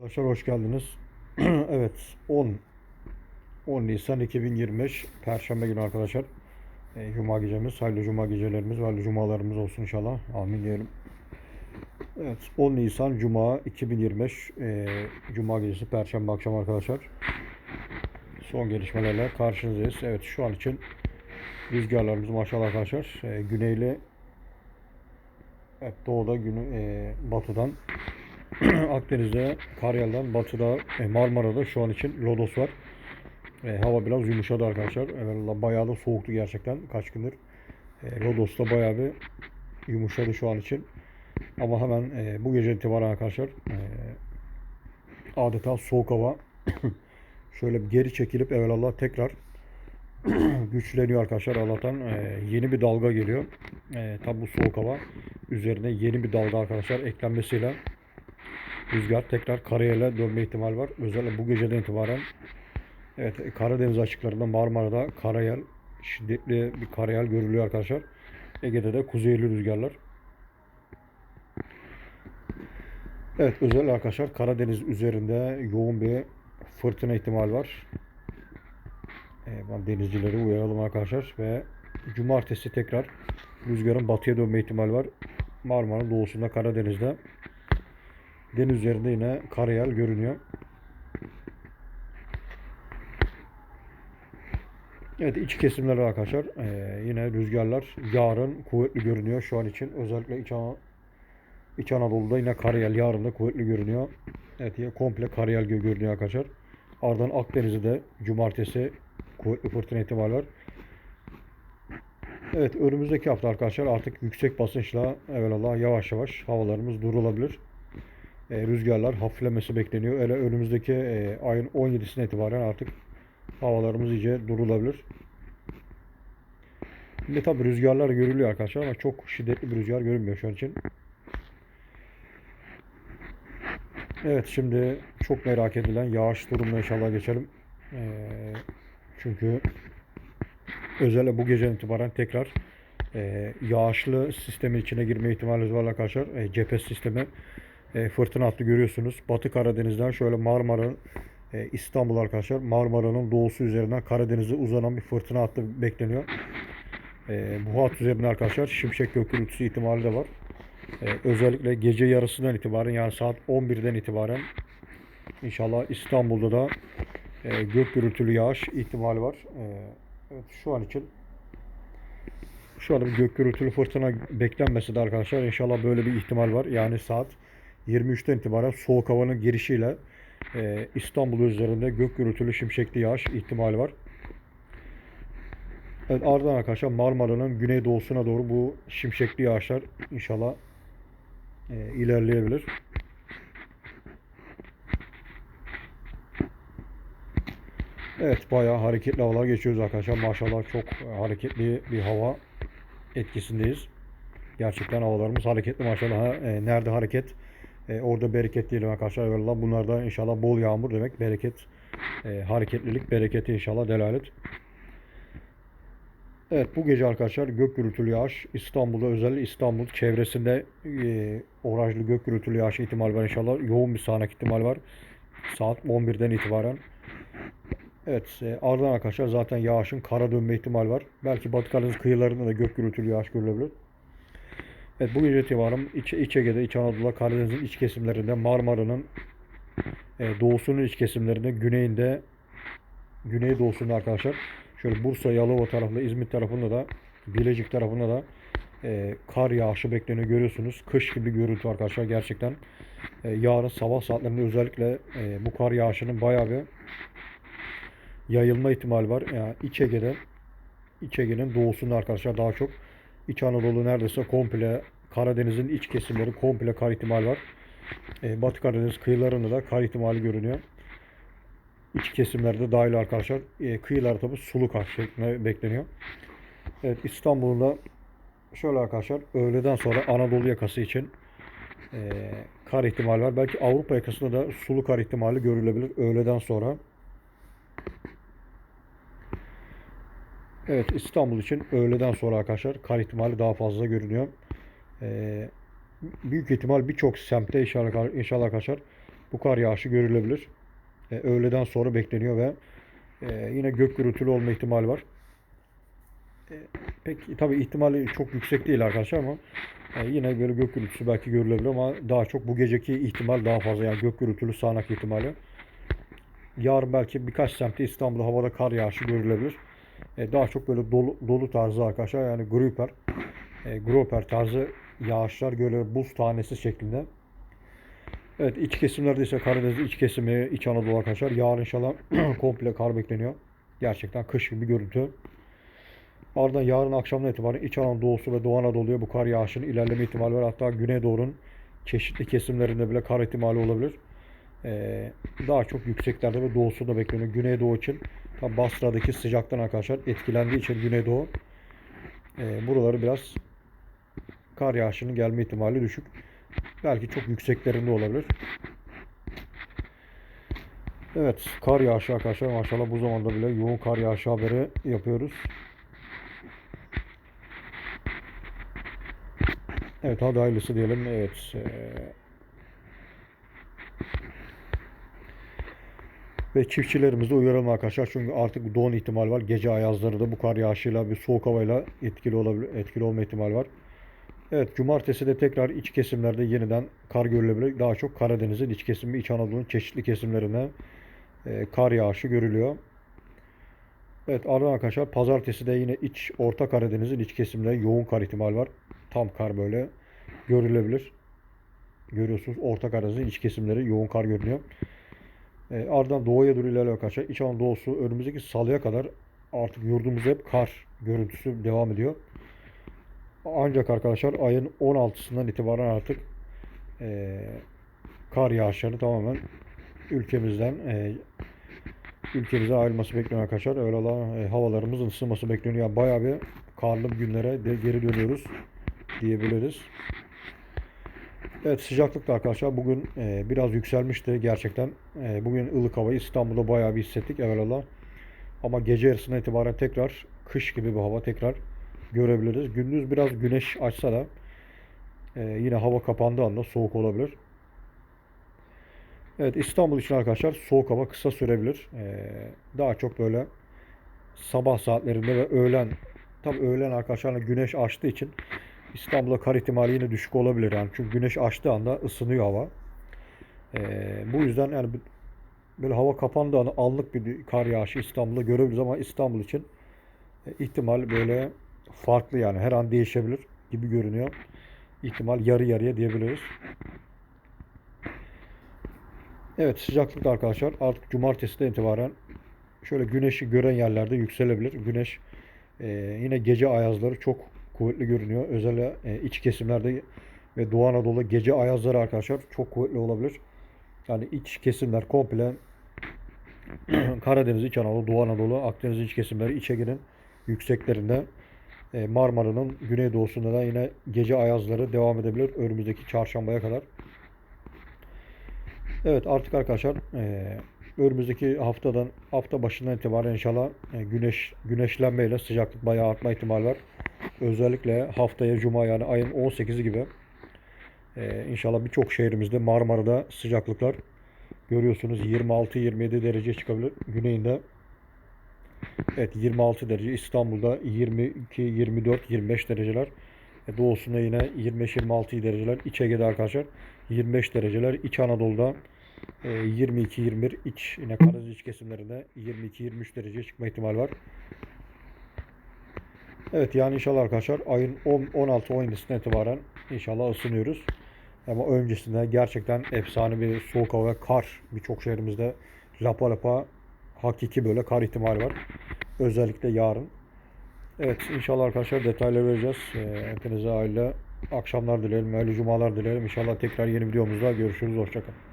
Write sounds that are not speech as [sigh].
Arkadaşlar hoş geldiniz. [clears throat] evet 10 10 Nisan 2025 Perşembe günü arkadaşlar. E, Cuma gecemiz, hayırlı Cuma gecelerimiz, hayırlı Cumalarımız olsun inşallah. Amin diyelim. Evet 10 Nisan Cuma 2025 e, Cuma gecesi Perşembe akşam arkadaşlar. Son gelişmelerle karşınızdayız. Evet şu an için rüzgarlarımız maşallah arkadaşlar. E, güneyli evet, doğuda günü e, batıdan [clears throat] Akdeniz'de, Karayel'den, Batı'da, e, Marmara'da şu an için lodos var. E, hava biraz yumuşadı arkadaşlar. Evet, bayağı da soğuktu gerçekten kaç gündür. E, Lodos'ta bayağı bir yumuşadı şu an için. Ama hemen e, bu gece itibaren arkadaşlar e, adeta soğuk hava [clears throat] şöyle geri çekilip evvelallah tekrar [clears throat] güçleniyor arkadaşlar. Allah'tan e, yeni bir dalga geliyor. E, tabi bu soğuk hava üzerine yeni bir dalga arkadaşlar eklenmesiyle rüzgar tekrar karayele dönme ihtimal var. Özellikle bu geceden itibaren evet Karadeniz açıklarında Marmara'da karayel şiddetli bir karayel görülüyor arkadaşlar. Ege'de de kuzeyli rüzgarlar. Evet özellikle arkadaşlar Karadeniz üzerinde yoğun bir fırtına ihtimal var. Ben denizcileri uyaralım arkadaşlar ve cumartesi tekrar rüzgarın batıya dönme ihtimal var. Marmara'nın doğusunda Karadeniz'de deniz üzerinde yine karayel görünüyor. Evet iç kesimler arkadaşlar ee, yine rüzgarlar yarın kuvvetli görünüyor şu an için özellikle İç, Ana- İç Anadolu'da yine karayel yarın da kuvvetli görünüyor. Evet yine komple karayel gö- görünüyor arkadaşlar. Ardından Akdeniz'de de cumartesi kuvvetli fırtına ihtimali var. Evet önümüzdeki hafta arkadaşlar artık yüksek basınçla evvelallah yavaş yavaş havalarımız durulabilir. E, rüzgarlar hafiflemesi bekleniyor. Öyle önümüzdeki e, ayın 17'sine itibaren artık havalarımız iyice durulabilir. Şimdi tabi rüzgarlar görülüyor arkadaşlar ama çok şiddetli bir rüzgar görünmüyor şu an için. Evet şimdi çok merak edilen yağış durumuna inşallah geçelim. E, çünkü özellikle bu geceden itibaren tekrar e, yağışlı sistemin içine girme ihtimali var arkadaşlar. E, cephe sistemi e, fırtına hattı görüyorsunuz. Batı Karadeniz'den şöyle Marmara, e, İstanbul arkadaşlar. Marmara'nın doğusu üzerinden Karadeniz'e uzanan bir fırtına hattı bekleniyor. E, bu hat üzerinde arkadaşlar şimşek gök gürültüsü ihtimali de var. E, özellikle gece yarısından itibaren yani saat 11'den itibaren inşallah İstanbul'da da gök gürültülü yağış ihtimali var. Evet şu an için şu anda bir gök gürültülü fırtına beklenmesi de arkadaşlar inşallah böyle bir ihtimal var. Yani saat 23'ten itibaren soğuk havanın girişiyle e, İstanbul üzerinde gök gürültülü şimşekli yağış ihtimali var. Evet ardından arkadaşlar Marmara'nın güneydoğusuna doğru bu şimşekli yağışlar inşallah e, ilerleyebilir. Evet bayağı hareketli havalar geçiyoruz arkadaşlar. Maşallah çok hareketli bir hava etkisindeyiz. Gerçekten havalarımız hareketli maşallah. E, nerede hareket? E, orada bereket diyelim arkadaşlar. Evvelallah bunlar da inşallah bol yağmur demek. Bereket, e, hareketlilik, bereketi inşallah delalet. Evet bu gece arkadaşlar gök gürültülü yağış İstanbul'da özellikle İstanbul çevresinde e, orajlı gök gürültülü yağış ihtimal var inşallah. Yoğun bir sağanak ihtimal var. Saat 11'den itibaren. Evet e, ardından arkadaşlar zaten yağışın kara dönme ihtimal var. Belki Batı Karadeniz kıyılarında da gök gürültülü yağış görülebilir. Evet bu gece itibaren İç, İç Ege'de, İç Anadolu'da, Karadeniz'in iç kesimlerinde, Marmara'nın e, doğusunun iç kesimlerinde, güneyinde, güney doğusunda arkadaşlar. Şöyle Bursa, Yalova tarafında, İzmit tarafında da, Bilecik tarafında da e, kar yağışı bekleniyor görüyorsunuz. Kış gibi görüntü arkadaşlar gerçekten. E, yarın sabah saatlerinde özellikle e, bu kar yağışının bayağı bir yayılma ihtimali var. Yani İç Ege'de, İç Ege'nin doğusunda arkadaşlar daha çok. İç Anadolu neredeyse komple Karadeniz'in iç kesimleri komple kar ihtimali var. E, Batı Karadeniz kıyılarında da kar ihtimali görünüyor. İç kesimlerde dahil arkadaşlar. E, kıyılar tabi sulu kar şeklinde bekleniyor. Evet İstanbul'un da şöyle arkadaşlar öğleden sonra Anadolu yakası için e, kar ihtimali var. Belki Avrupa yakasında da sulu kar ihtimali görülebilir öğleden sonra. Evet İstanbul için öğleden sonra arkadaşlar kar ihtimali daha fazla görünüyor. Ee, büyük ihtimal birçok semtte inşallah, inşallah arkadaşlar bu kar yağışı görülebilir. E, öğleden sonra bekleniyor ve e, yine gök gürültülü olma ihtimali var. E, pek tabii ihtimali çok yüksek değil arkadaşlar ama e, yine böyle gök gürültüsü belki görülebilir ama daha çok bu geceki ihtimal daha fazla yani gök gürültülü sağanak ihtimali. Yarın belki birkaç semtte İstanbul'da havada kar yağışı görülebilir. E, daha çok böyle dolu, dolu tarzı arkadaşlar yani gruper, e, groper tarzı yağışlar görülebilir buz tanesi şeklinde. Evet iç kesimlerde ise Karadeniz iç kesimi, İç Anadolu arkadaşlar. Yarın inşallah [clears throat] komple kar bekleniyor. Gerçekten kış gibi bir görüntü. Ardından yarın akşamdan itibaren İç Anadolu'su ve Doğu Anadolu'ya bu kar yağışının ilerleme ihtimali var. Hatta Güneydoğu'nun çeşitli kesimlerinde bile kar ihtimali olabilir. Ee, daha çok yükseklerde ve doğusu da bekleniyor. Güneydoğu için tam Basra'daki sıcaktan arkadaşlar etkilendiği için Güneydoğu e, buraları biraz kar yağışının gelme ihtimali düşük. Belki çok yükseklerinde olabilir. Evet, kar yağışı arkadaşlar maşallah bu zamanda bile yoğun kar yağışı haberi yapıyoruz. Evet, hadi hayırlısı diyelim. Evet. eee, Ve çiftçilerimizi uyaralım arkadaşlar. Çünkü artık don ihtimal var. Gece ayazları da bu kar yağışıyla bir soğuk havayla etkili olabilir, etkili olma ihtimali var. Evet, cumartesi de tekrar iç kesimlerde yeniden kar görülebilir. Daha çok Karadeniz'in iç kesimi, İç Anadolu'nun çeşitli kesimlerine e, kar yağışı görülüyor. Evet, ardından arkadaşlar pazartesi de yine iç Orta Karadeniz'in iç kesiminde yoğun kar ihtimali var. Tam kar böyle görülebilir. Görüyorsunuz Orta Karadeniz'in iç kesimleri yoğun kar görünüyor. E, ardından doğuya doğru ilerliyor arkadaşlar. İç Anadolu'su önümüzdeki salıya kadar artık yurdumuzda hep kar görüntüsü devam ediyor. Ancak arkadaşlar ayın 16'sından itibaren artık e, kar yağışları tamamen ülkemizden e, ülkemize ayrılması bekleniyor arkadaşlar. Öyle olan e, havalarımızın ısınması bekleniyor. Yani bayağı bir karlı günlere de geri dönüyoruz diyebiliriz. Evet sıcaklık da arkadaşlar bugün e, biraz yükselmişti gerçekten. E, bugün ılık havayı İstanbul'da bayağı bir hissettik evvelallah. Ama gece yarısına itibaren tekrar kış gibi bir hava tekrar görebiliriz. Gündüz biraz güneş açsa da e, yine hava kapandığı anda soğuk olabilir. Evet İstanbul için arkadaşlar soğuk hava kısa sürebilir. E, daha çok böyle sabah saatlerinde ve öğlen tabi öğlen arkadaşlar güneş açtığı için İstanbul'da kar ihtimali yine düşük olabilir yani. Çünkü güneş açtığı anda ısınıyor hava. E, bu yüzden yani böyle hava kapandığı anda anlık bir kar yağışı İstanbul'da görebiliriz ama İstanbul için e, ihtimal böyle farklı yani her an değişebilir gibi görünüyor. İhtimal yarı yarıya diyebiliriz. Evet sıcaklık da arkadaşlar artık cumartesiden itibaren şöyle güneşi gören yerlerde yükselebilir. Güneş e, yine gece ayazları çok kuvvetli görünüyor. Özellikle e, iç kesimlerde ve Doğu Anadolu gece ayazları arkadaşlar çok kuvvetli olabilir. Yani iç kesimler komple [clears throat] Karadeniz, İç Anadolu, Doğu Anadolu, Akdeniz iç kesimleri içe girin yükseklerinde e, Marmara'nın güneydoğusunda da yine gece ayazları devam edebilir önümüzdeki çarşambaya kadar. Evet artık arkadaşlar e, önümüzdeki haftadan hafta başından itibaren inşallah e, güneş güneşlenmeyle sıcaklık bayağı artma ihtimali var. Özellikle haftaya cuma yani ayın 18'i gibi e, inşallah birçok şehrimizde Marmara'da sıcaklıklar görüyorsunuz 26-27 derece çıkabilir güneyinde. Evet 26 derece İstanbul'da 22, 24, 25 dereceler. E, doğusunda yine 25-26 dereceler. İç Ege'de arkadaşlar 25 dereceler. İç Anadolu'da 22-21 iç yine Karadeniz iç kesimlerinde 22-23 derece çıkma ihtimali var. Evet yani inşallah arkadaşlar ayın 16-17'sinden itibaren inşallah ısınıyoruz. Ama öncesinde gerçekten efsane bir soğuk hava ve kar birçok şehrimizde lapa lapa hakiki böyle kar ihtimali var. Özellikle yarın. Evet inşallah arkadaşlar detayları vereceğiz. Ee, hepinize aile akşamlar dilerim, hayırlı cumalar dilerim. İnşallah tekrar yeni videomuzda görüşürüz. Hoşçakalın.